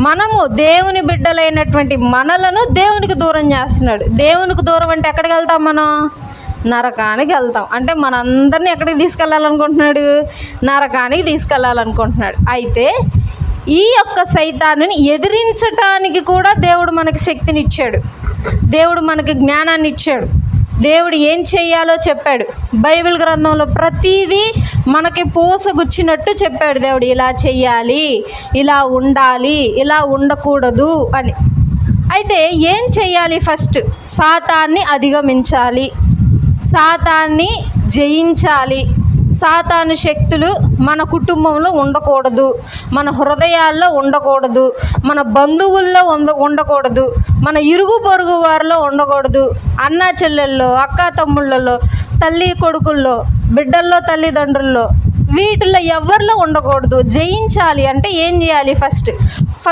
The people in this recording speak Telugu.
మనము దేవుని బిడ్డలైనటువంటి మనలను దేవునికి దూరం చేస్తున్నాడు. దేవునికి దూరం అంటే ఎక్కడికి వెళ్తాం మనం? నరకానికి వెళ్తాం. అంటే మనందరినీ ఎక్కడికి తీసుకెళ్ళాలనుకుంటున్నాడు నరకానికి తీసుకెళ్ళాలనుకుంటున్నాడు అయితే ఈ యొక్క సైతాన్ని ఎదిరించటానికి కూడా దేవుడు మనకి శక్తిని ఇచ్చాడు దేవుడు మనకి జ్ఞానాన్ని ఇచ్చాడు దేవుడు ఏం చేయాలో చెప్పాడు. బైబిల్ గ్రంథంలో ప్రతిదీ మనకి పూసగుచ్చినట్టు చెప్పాడు దేవుడు. ఇలా చెయ్యాలి ఇలా ఉండాలి ఇలా ఉండకూడదు అని. అయితే ఏం చెయ్యాలి ఫస్ట్? సాతాన్ని అధిగమించాలి. సాతాన్ని జయించాలి. సాతాను శక్తులు మన కుటుంబంలో ఉండకూడదు మన హృదయాల్లో ఉండకూడదు మన బంధువుల్లో ఉండ ఉండకూడదు మన ఇరుగు పొరుగు వారిలో ఉండకూడదు. అన్నా చెల్లెల్లో అక్క తమ్ముళ్ళలో తల్లి కొడుకుల్లో బిడ్డల్లో తల్లిదండ్రుల్లో వీటిల్లో ఎవరిలో ఉండకూడదు. జయించాలి అంటే ఏం చేయాలి ఫస్ట్ ఫస్ట్